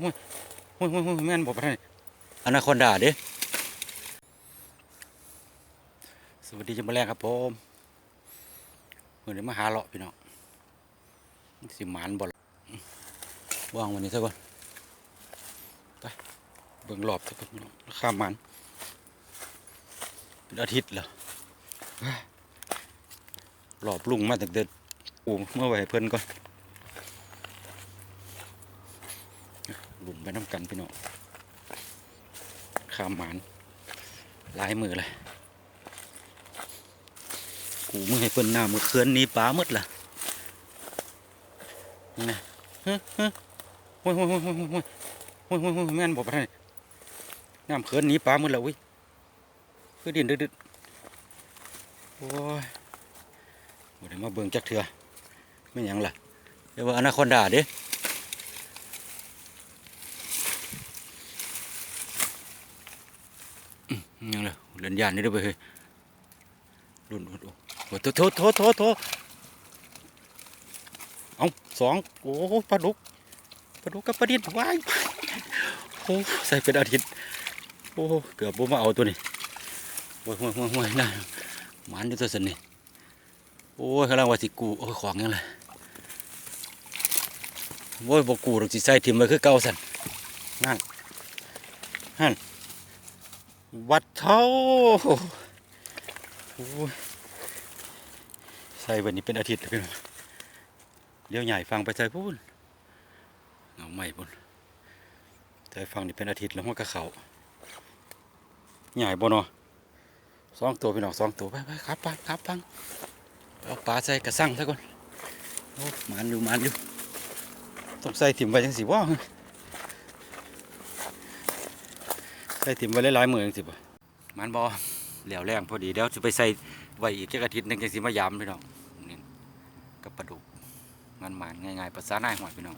โอ้ยโอ้ยโอ้ยโอ้ยแม่นบอกไปได้อนาคอนดาเด้สวัสดีจังมาแรงครับผมเมื่อนี้มาหาเลาะพี่น้องสิหมานบ่ว่างวันนี้ซะก่อนไปเบิ่งรอบซะก่อนพี่น้องข้ามมันเป็นอาทิตย์เหรอเฮ้ยรอบลุงมาตั้งแต่อูเมื่อไหร่เพิ่อนก่อน หลุนไปน้ำกันพี่น้องข้ามหมานลายมือเลยกูมือให้เพื่อนหน้ามือเคลื่อนนี้ป้ามืดล่ะนะเฮ้ยเฮ้ยโอ้ยโอ้ยโอ้ยโอ้ยโอ้ยโอ้ยโอ้ยแม่นบอกไปนน้ำเคลื่อนนี้ป้ามืดแล้วเว้ยคือดินดึดโอ้ยบ่ได้มาเบิ่งจักเถื่อไม่ยังล่ะเรียกว่าอนาคตด่าดิ ยังเลยเล่นยานนี่ด้วยเฮ้ยรุ่นรุนโอ้โหโทษโทษโทษโทษเอาสองโอ้ปลาดุกปลาดุกกับปลาดินว้ายโอ้ใส่เป็นอาทิตย์โอ้เกือบบ่มาเอาตัวนี้โอ้ยโอ้ยโอ้ยโอ้ยน่าหมันอยู่ตัวสันนี่โอ้ยกำลังว่าสิกูโอ้ยของยังเลยโอ้ยบ่กูหรอกสิใส่ถิ่มไว้คือเก่าสันนั่นนั่น วัดเท่าใส่วันนี้เป็นอาทิตย์แล้วพี่น้องเลี้ยวใหญ่ฟังไปใส่พูนเอาใหม่พูนใส่ฟังนี่เป็นอาทิตย์แล้วมันก็เขาใหญ่บ่เนาะสองตัวพี่น้องสองตัวไปไปครับปังครับปังเอาปลาใส่กระสังซะก่อนโอ้มันอยู่มันอยู่ต้องใส่ถิ่มไว้จังสิว่า ใส่ถิ่มไว้หลายๆมือจังสิบ่มันบ่เหลวแรงพอดีเดี๋ยวจะไปใส่ไว้อีกแค่อาทิตย์หนึงจังสิมายามพี่น้องนี่กับปลาดุกมันหมานง่ายๆภาษาหน้ายหอยพี่น้อง